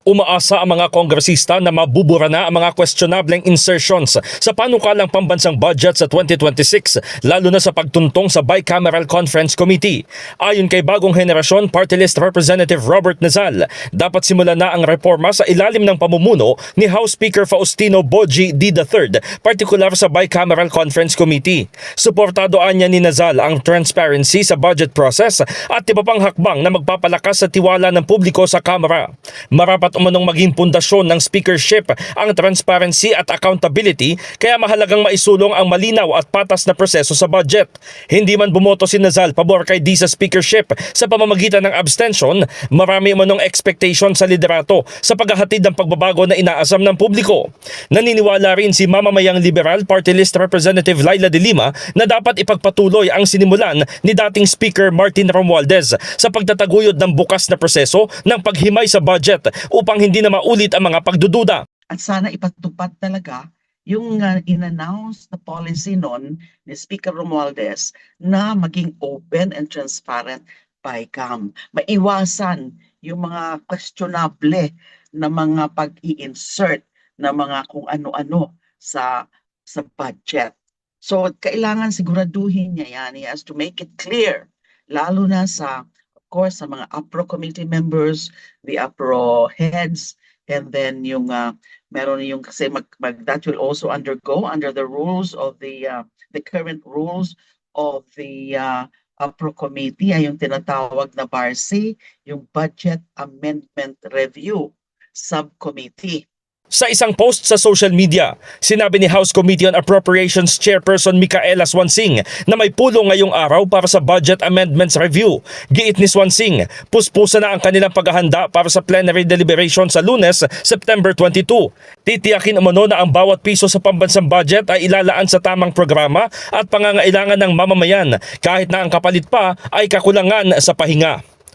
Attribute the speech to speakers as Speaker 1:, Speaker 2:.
Speaker 1: Umaasa ang mga kongresista na mabubura na ang mga questionableng insertions sa panukalang pambansang budget sa 2026 lalo na sa pagtuntong sa Bicameral Conference Committee. Ayon kay bagong henerasyon Party List Representative Robert Nazal, dapat simulan na ang reforma sa ilalim ng pamumuno ni House Speaker Faustino Boji D. III, partikular sa Bicameral Conference Committee. Suportado anya ni Nazal ang transparency sa budget process at iba pang hakbang na magpapalakas sa tiwala ng publiko sa Kamara. Marapat umanong maging pundasyon ng speakership ang transparency at accountability kaya mahalagang maisulong ang malinaw at patas na proseso sa budget. Hindi man bumoto si Nazal pabor kay Di sa speakership sa pamamagitan ng abstention, marami umanong expectation sa liderato sa paghahatid ng pagbabago na inaasam ng publiko. Naniniwala rin si mamamayang Liberal Party List Representative Laila de Lima na dapat ipagpatuloy ang sinimulan ni dating Speaker Martin Romualdez sa pagtataguyod ng bukas na proseso ng paghimay sa budget upang hindi na maulit ang mga pagdududa.
Speaker 2: at sana ipatupad talaga yung uh, in-announce na policy nun ni Speaker Romualdez na maging open and transparent by CAM. Maiwasan yung mga questionable na mga pag-i-insert na mga kung ano-ano sa sa budget. So kailangan siguraduhin niya yan. He has to make it clear lalo na sa course sa mga APRO committee members, the APRO heads, and then yung uh, meron yung kasi mag, mag that will also undergo under the rules of the uh, the current rules of the uh, APRO committee ay yung tinatawag na BARC, yung Budget Amendment Review Subcommittee.
Speaker 1: Sa isang post sa social media, sinabi ni House Committee on Appropriations Chairperson Micaela Swansing na may pulong ngayong araw para sa Budget Amendments Review. Giit ni Swansing, puspusa na ang kanilang paghahanda para sa plenary deliberation sa lunes, September 22. Titiyakin umano na ang bawat piso sa pambansang budget ay ilalaan sa tamang programa at pangangailangan ng mamamayan kahit na ang kapalit pa ay kakulangan sa pahinga.